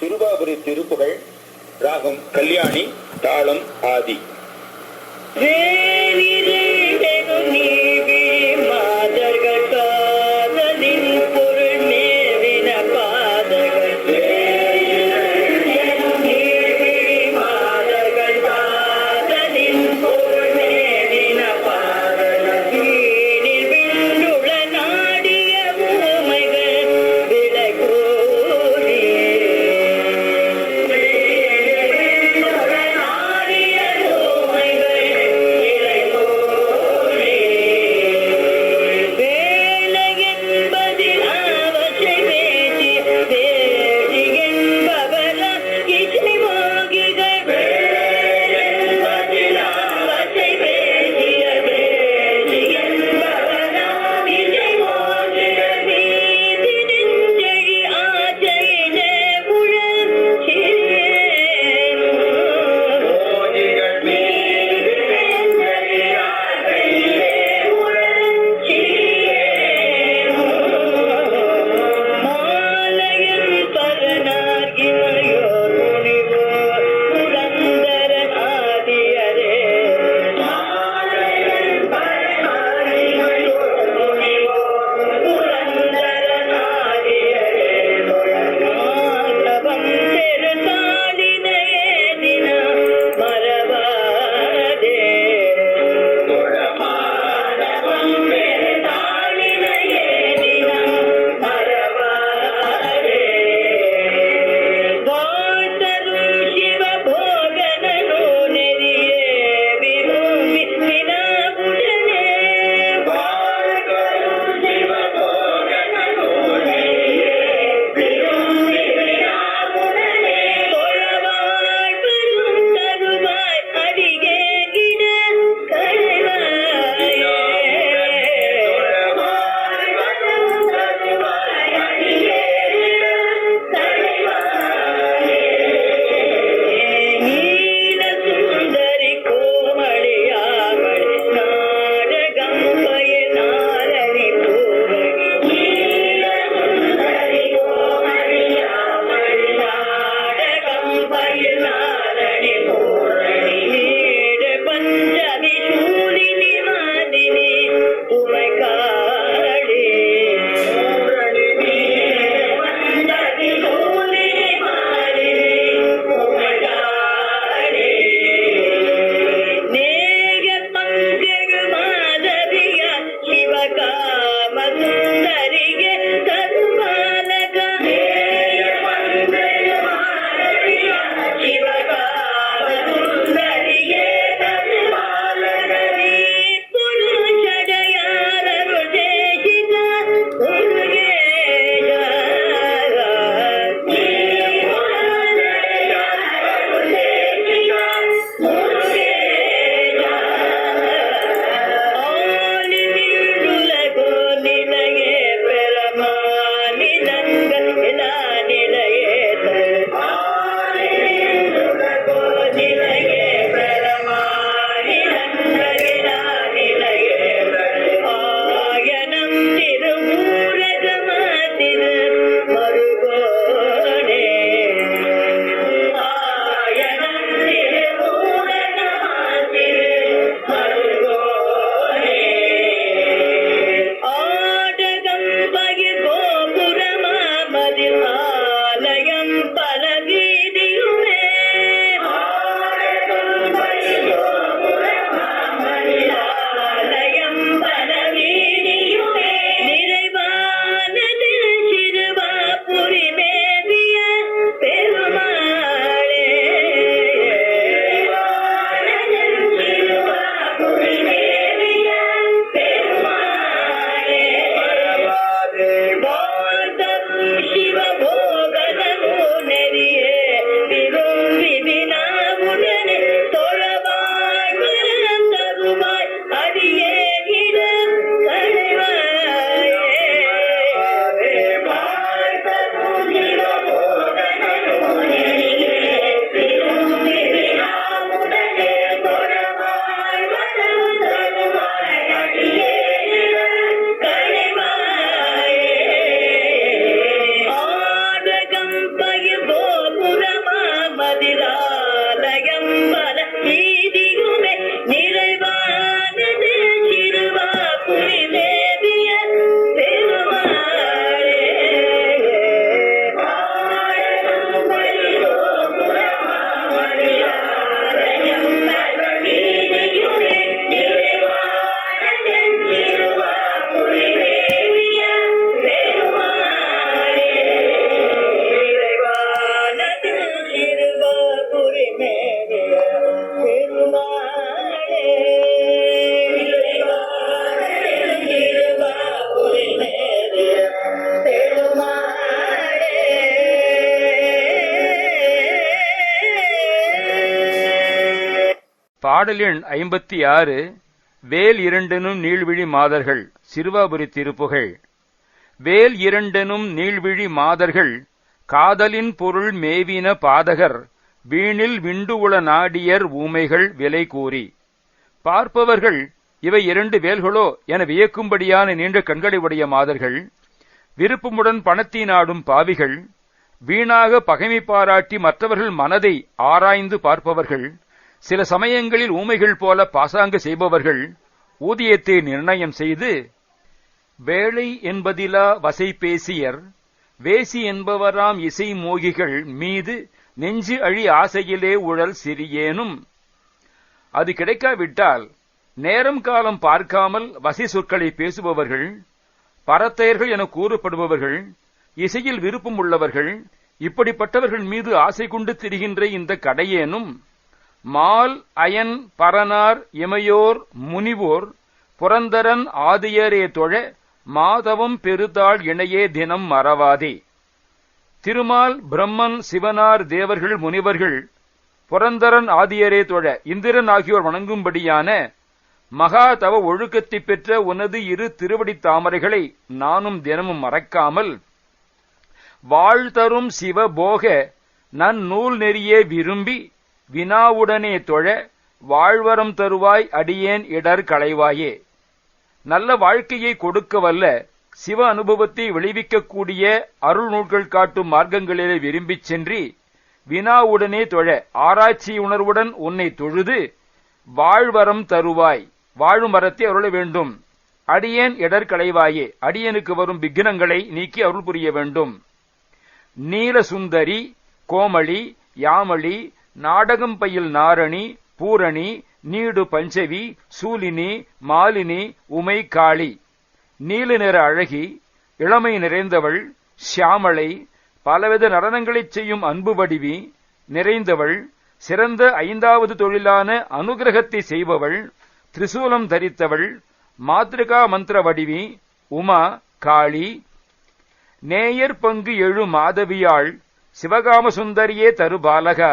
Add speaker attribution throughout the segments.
Speaker 1: திருவாபுரி திருப்புகழ் ராகம் கல்யாணி தாளம் ஆதி.
Speaker 2: பாடல் எண் ஐம்பத்தி ஆறு வேல் இரண்டெனும் நீழ்விழி மாதர்கள் சிறுவாபுரி திருப்புகள் வேல் இரண்டெனும் நீழ்விழி மாதர்கள் காதலின் பொருள் மேவின பாதகர் வீணில் விண்டுவுள நாடியர் ஊமைகள் விலை கூறி. பார்ப்பவர்கள் இவை இரண்டு வேல்களோ என வியக்கும்படியான நீண்ட கண்களை உடைய மாதர்கள். விருப்பமுடன் பணத்தை நாடும் பாவிகள். வீணாக பகைமை பாராட்டி மற்றவர்கள் மனதை ஆராய்ந்து பார்ப்பவர்கள். சில சமயங்களில் ஊமைகள் போல பாசாங்கு செய்பவர்கள் ஊதியத்தை நிர்ணயம் செய்து வேலை என்பதிலா வசை பேசியர் வேசி என்பவராம் இசை மோகிகள் மீது நெஞ்சு அழி ஆசையிலே உழல் சிறியேனும். அது கிடைக்காவிட்டால் நேரம் காலம் பார்க்காமல் வசி சொற்களை பேசுபவர்கள் பரத்தையர்கள் என கூறப்படுபவர்கள் இசையில் விருப்பம் உள்ளவர்கள் இப்படிப்பட்டவர்கள் மீது ஆசை கொண்டு திரிகின்ற இந்த கடையேனும். மால் அயன் பரனார் இமையோர் முனிவோர் புரந்தரன் ஆதியரே தொழ மாதவம் பெருதாள் இணையே தினம் மறவாதே. திருமால் பிரம்மன் சிவனார் தேவர்கள் முனிவர்கள் புரந்தரன் ஆதியரே தொழ இந்திரன் ஆகியோர் வணங்கும்படியான மகா தவ ஒழுக்கத்தை பெற்ற உனது இரு திருவடித் தாமரைகளை நானும் தினமும் மறக்காமல் வாழ்தரும் சிவபோக நன்னூல் நெறியே விரும்பி வினாவுடனே தொழ வாழ்வரம் தருவாய் அடியேன் இடர் களைவாயே. நல்ல வாழ்க்கையை கொடுக்க வல்ல சிவ அனுபவத்தை விளைவிக்கக்கூடிய அருள் நூல்கள் காட்டும் மார்க்கங்களிலே விரும்பிச் சென்றி வினாவுடனே தொழ ஆராய்ச்சி உணர்வுடன் உன்னை தொழுது வாழ்வரம் தருவாய் வாழும் வரத்தை அருள வேண்டும். அடியேன் இடர் களைவாயே அடியனுக்கு வரும் விக்னங்களை நீக்கி அருள் புரிய வேண்டும். நீலசுந்தரி கோமளி யாமளி நாடகம் பையில் நாரணி பூரணி நீடு பஞ்சவி சூலினி மாலினி உமை காளி. நீல நிற அழகி இளமை நிறைந்தவள் சியாமளை பலவித நடனங்களைச் செய்யும் அன்பு வடிவி நிறைந்தவள் சிறந்த ஐந்தாவது தொழிலான அனுகிரகத்தை செய்பவள் திரிசூலம் தரித்தவள் மாத்ருகா மந்திர வடிவி உமா காளி. நேயர் பங்கு எழு மாதவியாள் சிவகாம சுந்தரியே தருபாலகா.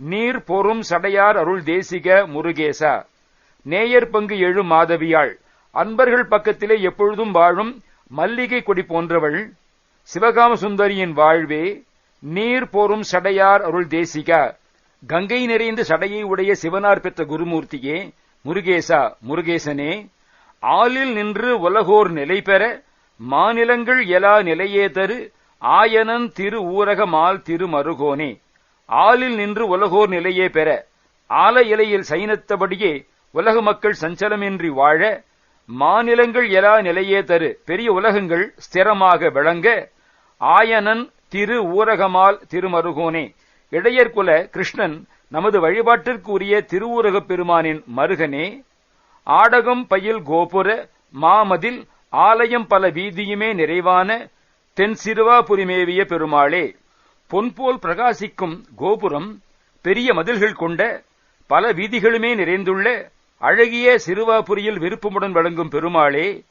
Speaker 2: நீர் பொறும் சடையார் அருள் தேசிக முருகேசா. நேயர் பங்கு எழு மாதவியாள். அன்பர்கள் பக்கத்திலே எப்பொழுதும் வாழும் மல்லிகை கொடி போன்றவள். சிவகாம சுந்தரியின் வாழ்வே நீர் போரும் சடையார் அருள் தேசிகா. கங்கை நிறைந்த சடையை உடைய சிவனார் பெற்ற குருமூர்த்தியே முருகேசா முருகேசனே ஆளில் நின்று உலகோர் நிலை பெற மாநிலங்கள் எலா நிலையே தரு ஆயனன் திரு ஊரகமால் திருமருகோனே ஆலில் நின்று உலகோர் நிலையே பெற ஆல இலையில் சைனத்தபடியே உலக மக்கள் சஞ்சலமின்றி வாழ மாநிலங்கள் எலா நிலையே தரு பெரிய உலகங்கள் ஸ்திரமாக விளங்க ஆயனன் திரு ஊரகமால் திருமருகோனே. இடையர்குல கிருஷ்ணன் நமது வழிபாட்டிற்கு உரிய திருவூரகப் பெருமானின் மருகனே. ஆடகம் பயில் கோபுர மாமதில் ஆலயம் பல வீதியுமே நிறைவான தென் சிறுவாபுரிமேவிய பெருமாளே. பொன்போல் பிரகாசிக்கும் கோபுரம் பெரிய மதில்கள் கொண்ட பல வீதிகளுமே நிறைந்துள்ள அழகிய சிறுவாபுரியில் விருப்பமுடன் வழங்கும் பெருமாளே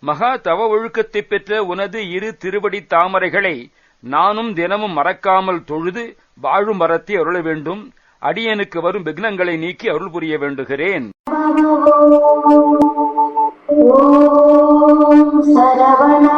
Speaker 2: மகா தவ ஒழுக்கத்தைப் பெற்ற உனது இரு திருவடி தாமரைகளை நானும் தினமும் மறக்காமல் தொழுது வாழும் மரத்தை அருள வேண்டும். அடியனுக்கு வரும் விக்னங்களை நீக்கி அருள் புரிய வேண்டுகிறேன்.
Speaker 3: சரவண